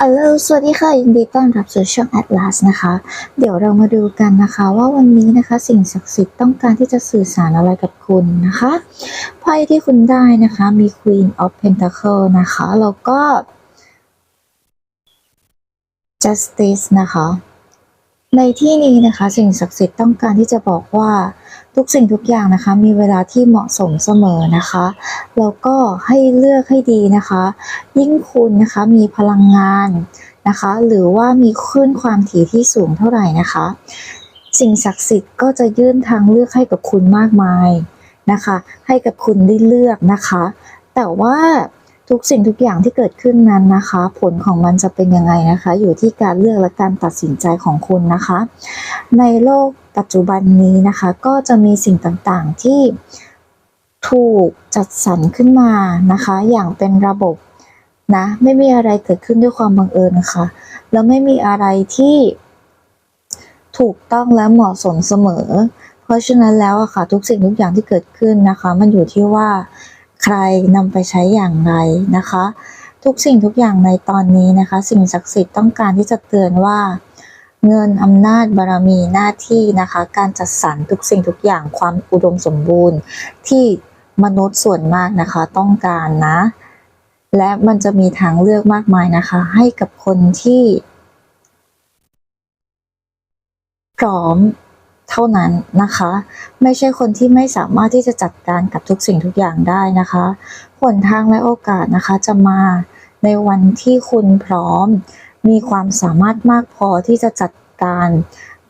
ฮัลโหลสวัสดีค่ะ ยินดีต้อนรับสู่ช่อง Atlas นะคะ เดี๋ยวเรามาดูกันนะคะว่าวันนี้นะคะสิ่งศักดิ์สิทธิ์ต้องการที่จะสื่อสารอะไรกับคุณนะคะ ไพ่ที่คุณได้นะคะมี Queen of Pentacle นะคะ แล้วก็ Justice นะคะ ในที่นี้นะคะสิ่งศักดิ์สิทธิ์ต้องการที่จะบอกว่าทุกสิ่งทุกอย่างนะคะ มีเวลาที่เหมาะสมเสมอนะคะแล้วก็ให้เลือกให้ดีนะคะ ยิ่งคุณนะคะมีพลังงานนะคะ หรือว่ามีคลื่นความถี่ที่สูงเท่าไหร่นะคะ สิ่งศักดิ์สิทธิ์ก็จะยื่นทางเลือกให้กับคุณมากมายนะคะ ให้กับคุณได้เลือกนะคะ แต่ว่า ทุกสิ่งทุกอย่างที่เกิดขึ้นนั้นนะคะ ผลของมันจะเป็นยังไงนะคะ อยู่ที่การเลือกและการตัดสินใจของคุณนะคะ ในโลกปัจจุบันนี้นะคะ ก็จะมีสิ่งต่างๆที่ถูกจัดสรรขึ้นมานะคะ อย่างเป็นระบบนะไม่มีอะไรเกิดขึ้นด้วยความบังเอิญค่ะ แล้วไม่มีอะไรที่ถูกต้องและเหมาะสมเสมอ เพราะฉะนั้นแล้วอะค่ะ ทุกสิ่งทุกอย่างที่เกิดขึ้นนะคะ มันอยู่ที่ว่า ใครนำไปใช้อย่างไรนะคะ ทุกสิ่งทุกอย่างในตอนนี้นะคะ สิ่งศักดิ์สิทธิ์ต้องการที่จะเตือนว่า เงินอำนาจบารมีหน้าที่นะคะ การจัดสรรทุกสิ่งทุกอย่างความอุดมสมบูรณ์ ที่มนุษย์ส่วนมากนะคะต้องการนะ และมันจะมีทางเลือกมากมายนะคะ ให้กับคนที่พร้อม เท่านั้นนะคะ ไม่ใช่คนที่ไม่สามารถที่จะจัดการกับทุกสิ่งทุกอย่างได้นะคะหนทางและโอกาสนะคะจะมาในวันที่คุณพร้อม มีความสามารถมากพอที่จะจัดการ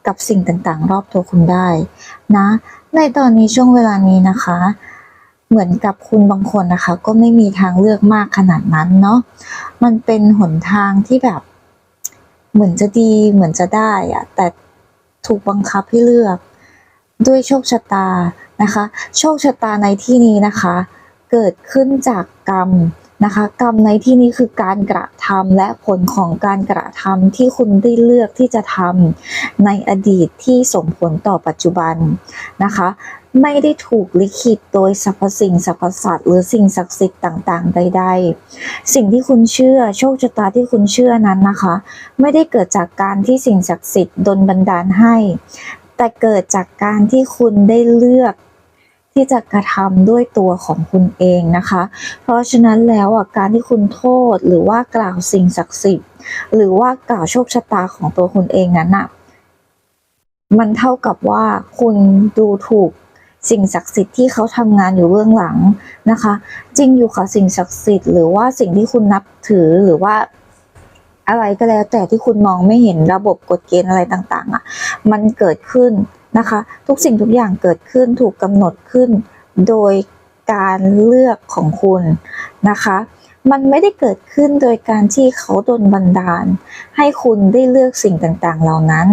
กับสิ่งต่างๆ รอบตัวคุณได้นะ ในตอนนี้ช่วงเวลานี้นะคะ เหมือนกับคุณบางคนนะคะ ก็ไม่มีทางเลือกมากขนาดนั้นเนาะมันเป็นหนทางที่แบบ เหมือนจะดีเหมือนจะได้อะแต่ ถูกบังคับให้เลือก ด้วยโชคชะตานะคะ โชคชะตาในที่นี้นะคะ เกิดขึ้นจากกรรมนะคะกรรมในที่นี้คือการกระทำและผลของการกระทำที่คุณได้เลือกที่จะทำในอดีตที่ส่งผลต่อปัจจุบันนะคะ ไม่ได้ถูกลิขิตโดยสรรพสิ่งสรรพสัตว์หรือสิ่งศักดิ์สิทธิ์ต่างๆ ใด ๆ สิ่งที่คุณเชื่อโชคชะตาที่คุณเชื่อนั้นนะคะ ไม่ได้เกิดจากการที่สิ่งศักดิ์สิทธิ์ดลบันดาลให้ แต่เกิดจากการที่คุณได้เลือกที่จะกระทำด้วยตัวของคุณเองนะคะ เพราะฉะนั้นแล้วอะการที่คุณโทษหรือว่ากล่าวสิ่งศักดิ์สิทธิ์ หรือว่ากล่าวโชคชะตาของตัวคุณเองนั้นอะมันเท่ากับว่าคุณดูถูก สิ่งศักดิ์สิทธิ์ที่เขาทำงานอยู่เบื้องหลังนะคะ จริงอยู่ค่ะสิ่งศักดิ์สิทธิ์หรือว่าสิ่งที่คุณนับถือหรือว่าอะไรก็แล้วแต่ที่คุณมองไม่เห็นระบบกฎเกณฑ์อะไรต่างๆอะมันเกิดขึ้นนะคะ ทุกสิ่งทุกอย่างเกิดขึ้นถูกกำหนดขึ้น โดยการเลือกของคุณนะคะ มันไม่ได้เกิดขึ้นโดยการที่เขาโดนบันดาล ให้คุณได้เลือกสิ่งต่างๆ เหล่านั้น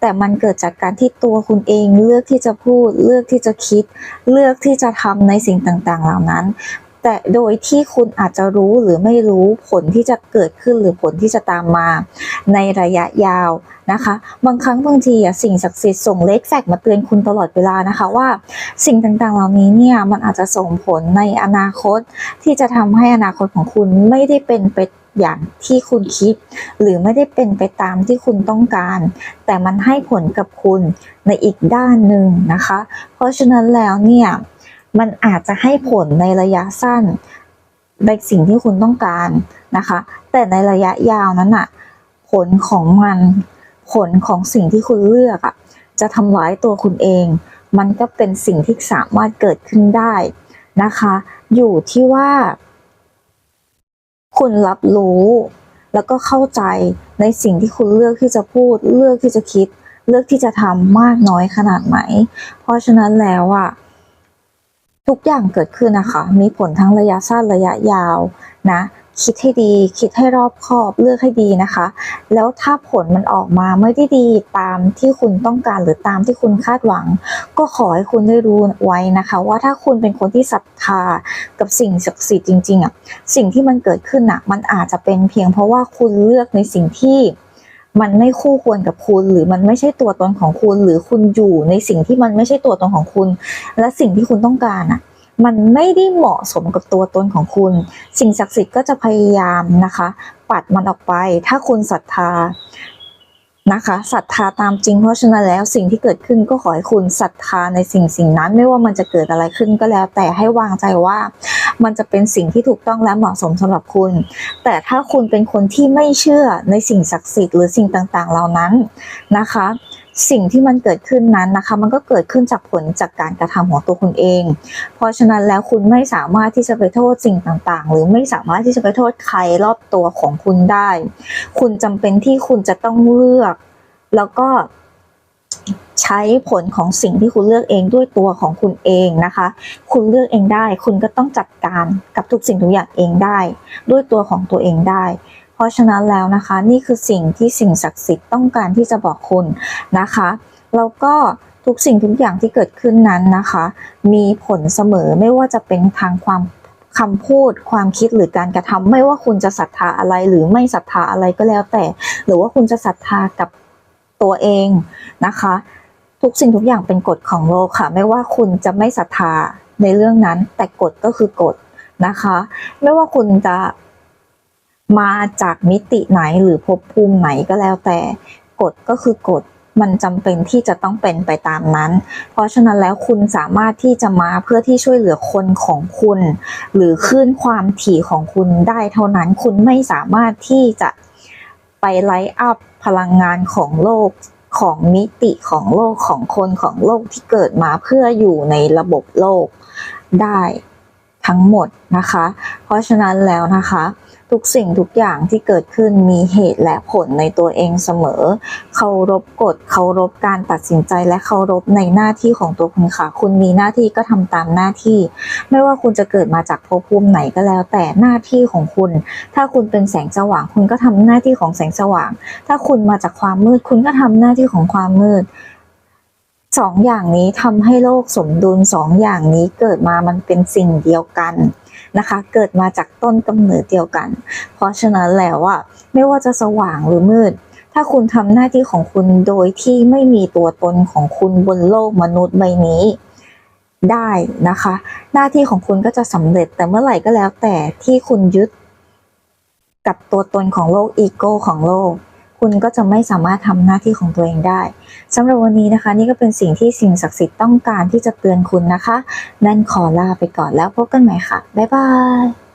แต่มันเกิดจากการที่ตัวคุณเองเลือกที่จะพูด เลือกที่จะคิด เลือกที่จะทำในสิ่งต่างๆ เหล่านั้น แต่โดยที่คุณอาจจะรู้หรือไม่รู้ผลที่จะเกิดขึ้นหรือผลที่จะตามมา ในระยะยาวนะคะ บางครั้งบางทีสิ่งศักดิ์สิทธิ์ส่งเล็กแฟกมาเตือนคุณตลอดเวลานะคะว่า สิ่งต่างๆ เหล่านี้เนี่ยมันอาจจะส่งผลในอนาคตที่จะทำให้อนาคตของคุณไม่ได้เป็นไป อย่างที่คุณคิด หรือไม่ได้เป็นไปตามที่คุณต้องการ แต่มันให้ผลกับคุณในอีกด้านหนึ่งนะคะ เพราะฉะนั้นแล้วเนี่ยมันอาจจะให้ผลในระยะสั้นในสิ่งที่คุณต้องการนะคะ แต่ในระยะยาวนั้นอะผลของมันผลของสิ่งที่คุณเลือกอะจะทำร้ายตัวคุณเอง มันก็เป็นสิ่งที่สามารถเกิดขึ้นได้นะคะ อยู่ที่ว่า คุณรับรู้ แล้วก็เข้าใจในสิ่งที่คุณเลือกที่จะพูด เลือกที่จะคิด เลือกที่จะทำมากน้อยขนาดไหน เพราะฉะนั้นแล้วอะทุกอย่างเกิดขึ้นนะคะ มีผลทั้งระยะสั้นระยะยาวนะ คิดให้ดี คิดให้รอบคอบเลือกให้ดีนะคะ แล้วถ้าผลมันออกมาไม่ได้ดีตามที่คุณต้องการหรือตามที่คุณคาดหวัง ก็ขอให้คุณได้รู้ไว้นะคะ ว่าถ้าคุณเป็นคนที่ศรัทธากับสิ่งศักดิ์สิทธิ์จริงๆอะสิ่งที่มันเกิดขึ้นน่ะมันอาจจะเป็นเพียงเพราะว่าคุณเลือกในสิ่งที่มันไม่คู่ควรกับคุณหรือมันไม่ใช่ตัวตนของคุณ หรือคุณอยู่ในสิ่งที่มันไม่ใช่ตัวตนของคุณ และสิ่งที่คุณต้องการน่ะ มันไม่ได้เหมาะสมกับตัวตนของคุณ สิ่งศักดิ์สิทธิ์ก็จะพยายามนะคะ ปัดมันออกไป ถ้าคุณศรัทธานะคะศรัทธาตามจริงเพราะฉะนั้นแล้วสิ่งที่เกิดขึ้นก็ขอให้คุณศรัทธาในสิ่งสิ่งนั้น ไม่ว่ามันจะเกิดอะไรขึ้นก็แล้ว แต่ให้วางใจว่ามันจะเป็นสิ่งที่ถูกต้องและเหมาะสมสำหรับคุณ แต่ถ้าคุณเป็นคนที่ไม่เชื่อในสิ่งศักดิ์สิทธิ์หรือสิ่งต่างๆ เหล่านั้นนะคะ สิ่งที่มันเกิดขึ้นนั้นนะคะ มันก็เกิดขึ้นจากผลจากการกระทำของตัวคุณเอง เพราะฉะนั้นแล้วคุณไม่สามารถที่จะไปโทษสิ่งต่างๆ หรือไม่สามารถที่จะไปโทษใครรอบตัวของคุณได้ คุณจำเป็นที่คุณจะต้องเลือก แล้วก็ใช้ผลของสิ่งที่คุณเลือกเองด้วยตัวของคุณเองนะคะ คุณเลือกเองได้ คุณก็ต้องจัดการกับทุกสิ่งทุกอย่างเองได้ ด้วยตัวของตัวเองได้ เพราะฉะนั้นแล้วนะคะ นี่คือสิ่งที่สิ่งศักดิ์สิทธิ์ต้องการที่จะบอกคุณนะคะแล้วก็ทุกสิ่งทุกอย่างที่เกิดขึ้นนั้นนะคะ มีผลเสมอไม่ว่าจะเป็นทางความคำพูดความคิดหรือการกระทำไม่ว่าคุณจะศรัทธาอะไรหรือไม่ศรัทธาอะไรก็แล้วแต่ หรือว่าคุณจะศรัทธากับตัวเองนะคะ ทุกสิ่งทุกอย่างเป็นกฎของโลกค่ะ ไม่ว่าคุณจะไม่ศรัทธาในเรื่องนั้น แต่กฎก็คือกฎนะคะ ไม่ว่าคุณจะ มาจากมิติไหนหรือภพภูมิไหนก็แล้วแต่กฎก็คือกฎมันจำเป็นที่จะต้องเป็นไปตามนั้น เพราะฉะนั้นแล้วคุณสามารถที่จะมาเพื่อที่ช่วยเหลือคนของคุณ หรือคลื่นความถี่ของคุณได้เท่านั้นคุณไม่สามารถที่จะไปไลท์อัพพลังงานของโลกของมิติของโลกของคนของโลกที่เกิดมาเพื่ออยู่ในระบบโลกได้ทั้งหมดนะคะ เพราะฉะนั้นแล้วนะคะ ทุกสิ่งทุกอย่างที่เกิดขึ้นมีเหตุและผลในตัวเองเสมอ เคารพกฎ เคารพการตัดสินใจ และเคารพในหน้าที่ของตัวคุณค่ะ คุณมีหน้าที่ก็ทำตามหน้าที่ ไม่ว่าคุณจะเกิดมาจากภพภูมิไหนก็แล้ว แต่หน้าที่ของคุณ ถ้าคุณเป็นแสงสว่าง คุณก็ทำหน้าที่ของแสงสว่าง ถ้าคุณมาจากความมืด คุณก็ทำหน้าที่ของความมืดสองอย่างนี้ทำให้โลกสมดุลสองอย่างนี้เกิดมามันเป็นสิ่งเดียวกัน นะคะ เกิดมาจากต้นกำเนิดเดียวกัน เพราะฉะนั้นแล้วอะไม่ว่าจะสว่างหรือมืด ถ้าคุณทำหน้าที่ของคุณโดยที่ไม่มีตัวตนของคุณบนโลกมนุษย์ใบนี้ได้นะคะ หน้าที่ของคุณก็จะสำเร็จแต่เมื่อไหร่ก็แล้วแต่ที่คุณยึดกับตัวตนของโลกอีโก้ของโลก คุณก็จะไม่สามารถทำหน้าที่ของตัวเองได้สำหรับวันนี้นะคะ นี่ก็เป็นสิ่งที่สิ่งศักดิ์สิทธิ์ต้องการที่จะเตือนคุณนะคะ นั่นขอลาไปก่อนแล้วพบกันใหม่ค่ะ บ๊ายบาย